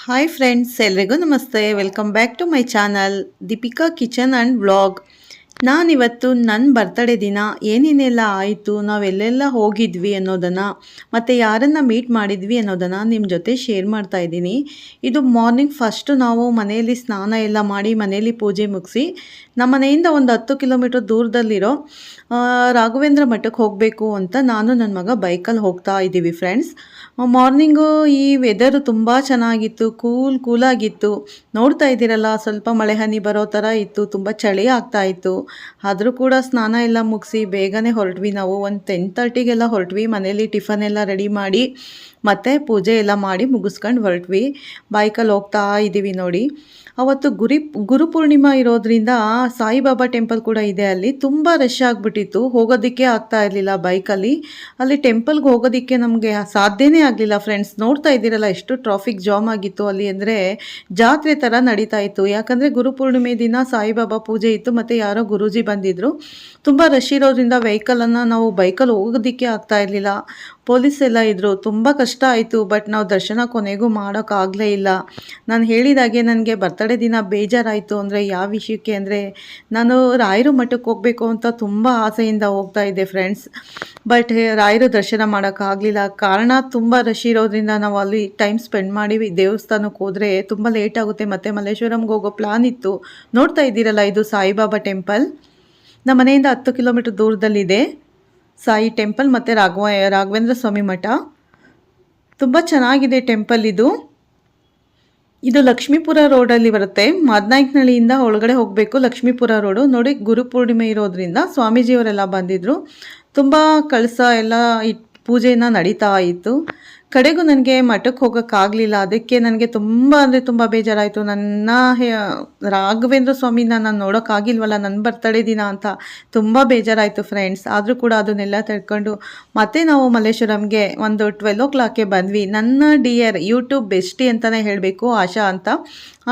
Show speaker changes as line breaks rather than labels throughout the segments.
Hi friends ಎಲ್ರಿಗೂ ನಮಸ್ತೆ welcome back to my channel Deepika kitchen and vlog ನಾನಿವತ್ತು ನನ್ನ ಬರ್ತಡೇ ದಿನ ಏನೇನೆಲ್ಲ ಆಯಿತು, ನಾವೆಲ್ಲೆಲ್ಲ ಹೋಗಿದ್ವಿ ಅನ್ನೋದನ್ನು ಮತ್ತು ಯಾರನ್ನು ಮೀಟ್ ಮಾಡಿದ್ವಿ ಅನ್ನೋದನ್ನು ನಿಮ್ಮ ಜೊತೆ ಶೇರ್ ಮಾಡ್ತಾ ಇದ್ದೀನಿ. ಇದು ಮಾರ್ನಿಂಗ್ ಫಸ್ಟು ನಾವು ಮನೆಯಲ್ಲಿ ಸ್ನಾನ ಎಲ್ಲ ಮಾಡಿ ಮನೆಯಲ್ಲಿ ಪೂಜೆ ಮುಗಿಸಿ ನಮ್ಮ ಮನೆಯಿಂದ ಒಂದು ಹತ್ತು ಕಿಲೋಮೀಟರ್ ದೂರದಲ್ಲಿರೋ ರಾಘವೇಂದ್ರ ಮಠಕ್ಕೆ ಹೋಗಬೇಕು ಅಂತ ನಾನು ನನ್ನ ಮಗ ಬೈಕಲ್ಲಿ ಹೋಗ್ತಾ ಇದ್ದೀವಿ ಫ್ರೆಂಡ್ಸ್ ಮಾರ್ನಿಂಗು ಈ ವೆದರು ತುಂಬ ಚೆನ್ನಾಗಿತ್ತು ಕೂಲ್ ಕೂಲಾಗಿತ್ತು ನೋಡ್ತಾ ಇದ್ದೀರಲ್ಲ, ಸ್ವಲ್ಪ ಮಳೆ ಹನಿ ಬರೋ ಥರ ಇತ್ತು, ತುಂಬ ಚಳಿ ಆಗ್ತಾ ಇತ್ತು. ಆದರೂ ಕೂಡ ಸ್ನಾನ ಎಲ್ಲ ಮುಗಿಸಿ ಬೇಗನೆ ಹೊರಟ್ವಿ ನಾವು. ಒಂದು ಟೆನ್ ತರ್ಟಿಗೆಲ್ಲ ಹೊರಟ್ವಿ. ಮನೇಲಿ ಟಿಫನ್ ಎಲ್ಲ ರೆಡಿ ಮಾಡಿ, ಮತ್ತು ಪೂಜೆ ಎಲ್ಲ ಮಾಡಿ ಮುಗಿಸ್ಕೊಂಡು ಹೊರಟ್ವಿ. ಬೈಕಲ್ಲಿ ಹೋಗ್ತಾ ಇದ್ದೀವಿ ನೋಡಿ. ಅವತ್ತು ಗುರಿ ಗುರುಪೂರ್ಣಿಮಾ ಇರೋದ್ರಿಂದ ಸಾಯಿಬಾಬಾ ಟೆಂಪಲ್ ಕೂಡ ಇದೆ ಅಲ್ಲಿ. ತುಂಬ ರಶ್ ಆಗಿಬಿಟ್ಟಿತ್ತು. ಹೋಗೋದಕ್ಕೆ ಆಗ್ತಾ ಇರಲಿಲ್ಲ ಬೈಕಲ್ಲಿ ಅಲ್ಲಿ. ಟೆಂಪಲ್ಗೆ ಹೋಗೋದಕ್ಕೆ ನಮಗೆ ಸಾಧ್ಯನೇ ಆಗಲಿಲ್ಲ ಫ್ರೆಂಡ್ಸ್ ನೋಡ್ತಾ ಇದ್ದೀರಲ್ಲ, ಎಷ್ಟು ಟ್ರಾಫಿಕ್ ಜಾಮ್ ಆಗಿತ್ತು ಅಲ್ಲಿ ಅಂದರೆ ಜಾತ್ರೆ ಥರ ನಡೀತಾ ಇತ್ತು. ಯಾಕಂದರೆ ಗುರುಪೂರ್ಣಿಮೆ ದಿನ ಸಾಯಿಬಾಬಾ ಪೂಜೆ ಇತ್ತು, ಮತ್ತು ಯಾರೋ ಗುರೂಜಿ ಬಂದಿದ್ದರು ತುಂಬ ರಶ್ ಇರೋದ್ರಿಂದ ವೆಹಿಕಲನ್ನು ನಾವು ಬೈಕಲ್ಲಿ ಹೋಗೋದಕ್ಕೆ ಆಗ್ತಾ ಇರಲಿಲ್ಲ. ಪೊಲೀಸ್ ಎಲ್ಲ ಇದ್ದರು ತುಂಬ ಕಷ್ಟ ಆಯಿತು, ಬಟ್ ನಾವು ದರ್ಶನ ಕೊನೆಗೂ ಮಾಡೋಕ್ಕಾಗಲೇ ಇಲ್ಲ. ನಾನು ಹೇಳಿದಾಗೆ ನನಗೆ ಬರ್ತಡೇ ದಿನ ಬೇಜಾರಾಯಿತು ಅಂದರೆ ಯಾವ ವಿಷಯಕ್ಕೆ ಅಂದರೆ, ನಾನು ರಾಯರು ಮಠಕ್ಕೆ ಹೋಗಬೇಕು ಅಂತ ತುಂಬ ಆಸೆಯಿಂದ ಹೋಗ್ತಾ ಇದ್ದೆ ಫ್ರೆಂಡ್ಸ್ ಬಟ್ ರಾಯರು ದರ್ಶನ ಮಾಡೋಕ್ಕಾಗಲಿಲ್ಲ ಕಾರಣ ತುಂಬ ರಶ್ ಇರೋದ್ರಿಂದ ನಾವು ಅಲ್ಲಿ ಟೈಮ್ ಸ್ಪೆಂಡ್ ಮಾಡಿ ದೇವಸ್ಥಾನಕ್ಕೆ ಹೋದರೆ ತುಂಬ ಲೇಟ್ ಆಗುತ್ತೆ. ಮತ್ತು ಮಲ್ಲೇಶ್ವರಂಗೆ ಹೋಗೋ ಪ್ಲಾನ್ ಇತ್ತು. ನೋಡ್ತಾ ಇದ್ದೀರಲ್ಲ ಇದು ಸಾಯಿಬಾಬಾ ಟೆಂಪಲ್ ನಮ್ಮ ಮನೆಯಿಂದ ಹತ್ತು ಕಿಲೋಮೀಟರ್ ದೂರದಲ್ಲಿದೆ. ಸಾಯಿ ಟೆಂಪಲ್ ಮತ್ತು ರಾಘವ, ರಾಘವೇಂದ್ರ ಸ್ವಾಮಿ ಮಠ. ತುಂಬ ಚೆನ್ನಾಗಿದೆ ಟೆಂಪಲ್ ಇದು. ಇದು ಲಕ್ಷ್ಮೀಪುರ ರೋಡಲ್ಲಿ ಬರುತ್ತೆ. ಮಾದನಾಯಕನಹಳ್ಳಿಯಿಂದ ಒಳಗಡೆ ಹೋಗಬೇಕು ಲಕ್ಷ್ಮೀಪುರ ರೋಡು. ನೋಡಿ ಗುರುಪೂರ್ಣಿಮೆ ಇರೋದ್ರಿಂದ ಸ್ವಾಮೀಜಿಯವರೆಲ್ಲ ಬಂದಿದ್ದರು ತುಂಬ ಕಳಸ, ಎಲ್ಲ ಇಟ್ ಪೂಜೆಯನ್ನು ನಡೀತಾ ಇತ್ತು. ಕಡೆಗೂ ನನಗೆ ಮಠಕ್ಕೆ ಹೋಗೋಕ್ಕಾಗಲಿಲ್ಲ ಅದಕ್ಕೆ ನನಗೆ ತುಂಬ ಅಂದರೆ ತುಂಬ ಬೇಜಾರಾಯಿತು. ನನ್ನ ರಾಘವೇಂದ್ರ ಸ್ವಾಮಿನ ನಾನು ನೋಡೋಕ್ಕಾಗಿಲ್ವಲ್ಲ ನನ್ನ ಬರ್ತಡೇ ದಿನ ಅಂತ ತುಂಬ ಬೇಜಾರಾಯಿತು ಫ್ರೆಂಡ್ಸ್ ಆದರೂ ಕೂಡ ಅದನ್ನೆಲ್ಲ ತಡ್ಕೊಂಡು ಮತ್ತೆ ನಾವು ಮಲ್ಲೇಶ್ವರಂಗೆ ಒಂದು ಟ್ವೆಲ್ ಓ ಕ್ಲಾಕ್ಗೆ ಬಂದ್ವಿ. ನನ್ನ ಡಿಯರ್ ಯೂಟ್ಯೂಬ್ ಬೆಸ್ಟಿ ಅಂತಲೇ ಹೇಳಬೇಕು, ಆಶಾ ಅಂತ.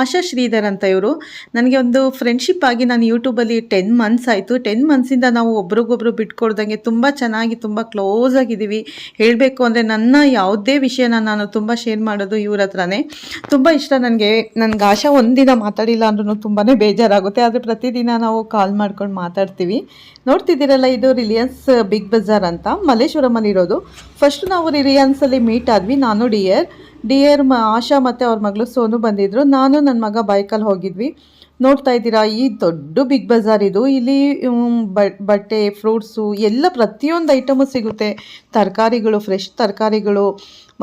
ಆಶಾ ಶ್ರೀಧರ್ ಅಂತ ಇವರು. ನನಗೆ ಒಂದು ಫ್ರೆಂಡ್ಶಿಪ್ ಆಗಿ ನಾನು ಯೂಟ್ಯೂಬಲ್ಲಿ ಟೆನ್ ಮಂತ್ಸ್ ಆಯಿತು. ಟೆನ್ ಮಂತ್ಸಿಂದ ನಾವು ಒಬ್ರಿಗೊಬ್ರು ಬಿಟ್ಕೊಡ್ದಂಗೆ ತುಂಬ ಚೆನ್ನಾಗಿ, ತುಂಬ ಕ್ಲೋಸ್ ಆಗಿದ್ದೀವಿ. ಹೇಳಬೇಕು ಅಂದರೆ ನನ್ನ ಯಾವುದೇ ವಿಷಯನ ನಾನು ತುಂಬ ಶೇರ್ ಮಾಡೋದು ಇವ್ರ ಹತ್ರನೇ. ತುಂಬ ಇಷ್ಟ ನನಗೆ ನನಗೆ ಆಶಾ ಒಂದಿನ ಮಾತಾಡಿಲ್ಲ ಅಂದ್ರೂ ತುಂಬಾ ಬೇಜಾರಾಗುತ್ತೆ. ಆದರೆ ಪ್ರತಿದಿನ ನಾವು ಕಾಲ್ ಮಾಡ್ಕೊಂಡು ಮಾತಾಡ್ತೀವಿ. ನೋಡ್ತಿದ್ದೀರಲ್ಲ, ಇದು ರಿಲಿಯನ್ಸ್ ಬಿಗ್ ಬಜಾರ್ ಅಂತ. ಮಲ್ಲೇಶ್ವರಮ್ಮಲ್ಲಿ ಇರೋದು. ಫಸ್ಟ್ ನಾವು ರಿಲಿಯನ್ಸಲ್ಲಿ ಮೀಟ್ ಆದ್ವಿ. ನಾನು ಡಿಯರ್ ಡಿಯರ್ ಆಶಾ ಮತ್ತು ಅವ್ರ ಮಗಳು ಸೋನು ಬಂದಿದ್ದರು ನಾನು ನನ್ನ ಮಗ ಬೈಕಲ್ಲಿ ಹೋಗಿದ್ವಿ. ನೋಡ್ತಾ ಇದ್ದೀರಾ? ಈ ದೊಡ್ಡ ಬಿಗ್ ಬಜಾರ್ ಇದು. ಇಲ್ಲಿ ಬಟ್ಟೆ ಫ್ರೂಟ್ಸು ಎಲ್ಲ ಪ್ರತಿಯೊಂದು ಐಟಮು ಸಿಗುತ್ತೆ. ತರಕಾರಿಗಳು ಫ್ರೆಶ್ ತರಕಾರಿಗಳು,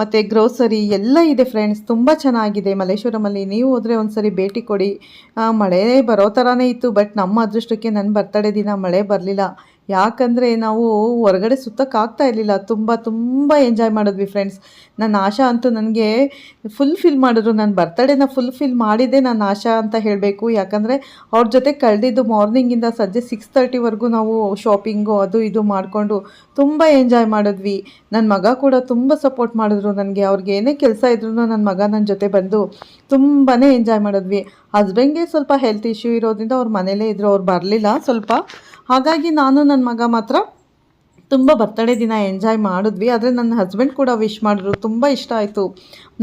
ಮತ್ತು ಗ್ರೋಸರಿ ಎಲ್ಲ ಇದೆ ಫ್ರೆಂಡ್ಸ್ ತುಂಬ ಚೆನ್ನಾಗಿದೆ. ಮಲ್ಲೇಶ್ವರಮಲ್ಲಿ ನೀವು ಹೋದರೆ ಒಂದ್ಸರಿ ಭೇಟಿ ಕೊಡಿ. ಮಳೆ ಬರೋ ಥರನೇ ಇತ್ತು ಬಟ್ ನಮ್ಮ ಅದೃಷ್ಟಕ್ಕೆ ನನ್ನ ಬರ್ತಡೇ ದಿನ ಮಳೆ ಬರಲಿಲ್ಲ. ಯಾಕಂದರೆ ನಾವು ಹೊರಗಡೆ ಸುತ್ತಕ್ಕಾಗ್ತಾ ಇರಲಿಲ್ಲ. ತುಂಬ ತುಂಬ ಎಂಜಾಯ್ ಮಾಡಿದ್ವಿ ಫ್ರೆಂಡ್ಸ್ ನನ್ನ ಆಶಾ ಅಂತೂ ನನಗೆ ಫುಲ್ ಫಿಲ್ ಮಾಡಿದ್ರು. ನನ್ನ ಬರ್ತಡೇನ ಫುಲ್ ಫಿಲ್ ಮಾಡಿದ್ದೆ ನನ್ನ ಆಶಾ ಅಂತ ಹೇಳಬೇಕು. ಯಾಕಂದರೆ ಅವ್ರ ಜೊತೆ ಕಳೆದಿದ್ದು ಮಾರ್ನಿಂಗಿಂದ ಸಂಜೆ ಸಿಕ್ಸ್ ತರ್ಟಿವರೆಗೂ ನಾವು ಶಾಪಿಂಗು ಅದು ಇದು ಮಾಡಿಕೊಂಡು ತುಂಬ ಎಂಜಾಯ್ ಮಾಡಿದ್ವಿ. ನನ್ನ ಮಗ ಕೂಡ ತುಂಬ ಸಪೋರ್ಟ್ ಮಾಡಿದ್ರು ನನಗೆ. ಅವ್ರಿಗೆ ಏನೇ ಕೆಲಸ ಇದ್ರೂ ನನ್ನ ಮಗ ನನ್ನ ಜೊತೆ ಬಂದು ತುಂಬಾ ಎಂಜಾಯ್ ಮಾಡಿದ್ವಿ. ಹಸ್ಬೆಂಡ್ಗೆ ಸ್ವಲ್ಪ ಹೆಲ್ತ್ ಇಶ್ಯೂ ಇರೋದ್ರಿಂದ ಅವ್ರ ಮನೇಲೇ ಇದ್ದರು ಅವ್ರು ಬರಲಿಲ್ಲ ಸ್ವಲ್ಪ. ಹಾಗಾಗಿ ನಾನು ನನ್ನ ಮಗ ಮಾತ್ರ ತುಂಬ ಬರ್ತಡೇ ದಿನ ಎಂಜಾಯ್ ಮಾಡಿದ್ವಿ. ಆದರೆ ನನ್ನ ಹಸ್ಬೆಂಡ್ ಕೂಡ ವಿಶ್ ಮಾಡಿದ್ರು. ತುಂಬ ಇಷ್ಟ ಆಯಿತು.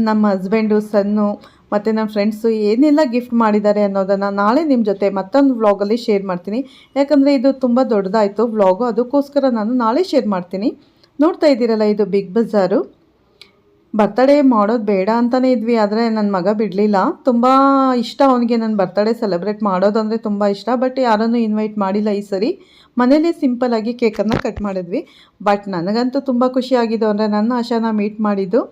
ನಮ್ಮ ಹಸ್ಬೆಂಡು ಸನ್ನು ಮತ್ತು ನಮ್ಮ ಫ್ರೆಂಡ್ಸು ಏನೆಲ್ಲ ಗಿಫ್ಟ್ ಮಾಡಿದ್ದಾರೆ ಅನ್ನೋದನ್ನು ನಾಳೆ ನಿಮ್ಮ ಜೊತೆ ಮತ್ತೊಂದು ವ್ಲಾಗಲ್ಲಿ ಶೇರ್ ಮಾಡ್ತೀನಿ. ಯಾಕಂದರೆ ಇದು ತುಂಬ ದೊಡ್ಡದಾಯಿತು ವ್ಲಾಗು ಅದಕ್ಕೋಸ್ಕರ ನಾನು ನಾಳೆ ಶೇರ್ ಮಾಡ್ತೀನಿ. ನೋಡ್ತಾ ಇದ್ದೀರಲ್ಲ ಇದು ಬಿಗ್ ಬಜಾರು ಬರ್ತಡೇ ಮಾಡೋದು ಬೇಡ ಅಂತಲೇ ಇದ್ವಿ, ಆದರೆ ನನ್ನ ಮಗ ಬಿಡಲಿಲ್ಲ. ತುಂಬ ಇಷ್ಟ ಅವನಿಗೆ ನನ್ನ ಬರ್ತಡೇ ಸೆಲೆಬ್ರೇಟ್ ಮಾಡೋದು ಅಂದರೆ ತುಂಬ ಇಷ್ಟ ಬಟ್ ಯಾರನ್ನು ಇನ್ವೈಟ್ ಮಾಡಿಲ್ಲ ಈ ಸರಿ. ಮನೇಲಿ ಸಿಂಪಲಾಗಿ ಕೇಕನ್ನು ಕಟ್ ಮಾಡಿದ್ವಿ. ಬಟ್ ನನಗಂತೂ ತುಂಬ ಖುಷಿಯಾಗಿದ್ದು ಅಂದರೆ ನನ್ನ ಆಶಾನ ಮೀಟ್ ಮಾಡಿದ್ದು.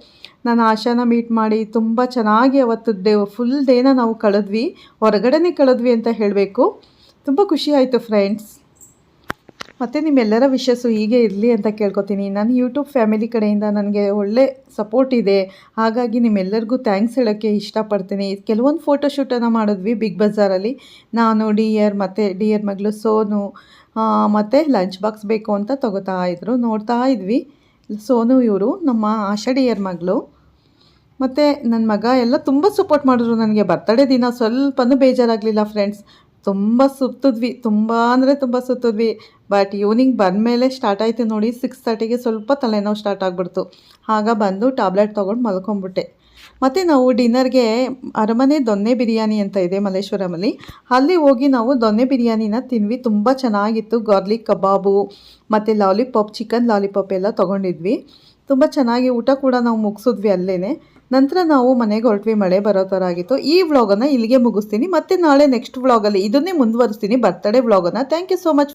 ನನ್ನ ಆಶಾನ ಮೀಟ್ ಮಾಡಿ ತುಂಬ ಚೆನ್ನಾಗಿ ಅವತ್ತು ಡೇ ಫುಲ್ ಡೇನ ನಾವು ಕಳೆದ್ವಿ. ಹೊರಗಡೆನೇ ಕಳೆದ್ವಿ ಅಂತ ಹೇಳಬೇಕು. ತುಂಬ ಖುಷಿ ಆಯಿತು ಫ್ರೆಂಡ್ಸ್ ಮತ್ತು ನಿಮ್ಮೆಲ್ಲರ ವಿಶಸ್ಸು ಹೀಗೆ ಇರಲಿ ಅಂತ ಕೇಳ್ಕೊತೀನಿ. ನಾನು ಯೂಟ್ಯೂಬ್ ಫ್ಯಾಮಿಲಿ ಕಡೆಯಿಂದ ನನಗೆ ಒಳ್ಳೆ ಸಪೋರ್ಟ್ ಇದೆ. ಹಾಗಾಗಿ ನಿಮ್ಮೆಲ್ಲರಿಗೂ ಥ್ಯಾಂಕ್ಸ್ ಹೇಳೋಕ್ಕೆ ಇಷ್ಟಪಡ್ತೀನಿ. ಕೆಲವೊಂದು ಫೋಟೋಶೂಟನ್ನು ಮಾಡಿದ್ವಿ ಬಿಗ್ ಬಜಾರಲ್ಲಿ ನಾನು ಡಿಯರ್ ಮತ್ತು ಡಿಯರ್ ಮಗಳು ಸೋನು ಮತ್ತು ಲಂಚ್ ಬಾಕ್ಸ್ ಬೇಕು ಅಂತ ತಗೋತಾ ಇದ್ರು. ನೋಡ್ತಾ ಇದ್ವಿ. ಸೋನು ಇವರು, ನಮ್ಮ ಆಶಾ ಡಿಯರ್ ಮಗಳು. ಮತ್ತು ನನ್ನ ಮಗ ಎಲ್ಲ ತುಂಬ ಸಪೋರ್ಟ್ ಮಾಡಿದ್ರು ನನಗೆ. ಬರ್ತಡೇ ದಿನ ಸ್ವಲ್ಪನೂ ಬೇಜಾರಾಗಲಿಲ್ಲ ಫ್ರೆಂಡ್ಸ್ ತುಂಬ ಸುತ್ತಿದ್ವಿ, ತುಂಬ ಅಂದರೆ ತುಂಬ ಸುತ್ತಿದ್ವಿ. ಬಟ್ ಈವ್ನಿಂಗ್ ಬಂದಮೇಲೆ ಸ್ಟಾರ್ಟ್ ಆಯಿತು ನೋಡಿ ಸಿಕ್ಸ್ ತರ್ಟಿಗೆ ಸ್ವಲ್ಪ ತಲೆನೋವು ಸ್ಟಾರ್ಟ್ ಆಗಿಬಿಡ್ತು. ಆಗ ಬಂದು ಟ್ಯಾಬ್ಲೆಟ್ ತೊಗೊಂಡು ಮಲ್ಕೊಂಬಿಟ್ಟೆ. ಮತ್ತು ನಾವು ಡಿನ್ನರ್ಗೆ ಅರಮನೆ ದೊನ್ನೆ ಬಿರಿಯಾನಿ ಅಂತ ಇದೆ ಮಲ್ಲೇಶ್ವರಮಲ್ಲಿ. ಅಲ್ಲಿ ಹೋಗಿ ನಾವು ದೊನ್ನೆ ಬಿರಿಯಾನಿನ ತಿಂದ್ವಿ, ತುಂಬ ಚೆನ್ನಾಗಿತ್ತು. ಗಾರ್ಲಿಕ್ ಕಬಾಬು, ಮತ್ತು ಲಾಲಿಪಾಪ್ ಚಿಕನ್ ಲಾಲಿಪಾಪ್ ಎಲ್ಲ ತೊಗೊಂಡಿದ್ವಿ. ತುಂಬ ಚೆನ್ನಾಗಿ ಊಟ ಕೂಡ ನಾವು ಮುಗಿಸಿದ್ವಿ ಅಲ್ಲೇ ನಂತರ ನಾವು ಮನೆಗೆ ಹೊರಟ್ವಿ, ಮಳೆ ಬರೋ ಥರ ಆಗಿತ್ತು. ಈ ವ್ಲಾಗನ್ನು ಇಲ್ಲಿಗೆ ಮುಗಿಸ್ತೀನಿ. ಮತ್ತೆ ನಾಳೆ ನೆಕ್ಸ್ಟ್ ವ್ಲಾಗಲ್ಲಿ ಇದನ್ನೇ ಮುಂದುವರಿಸ್ತೀನಿ. ಬರ್ತಡೇ ವ್ಲಾಗನ್ನು ಥ್ಯಾಂಕ್ ಯು ಸೋ ಮಚ್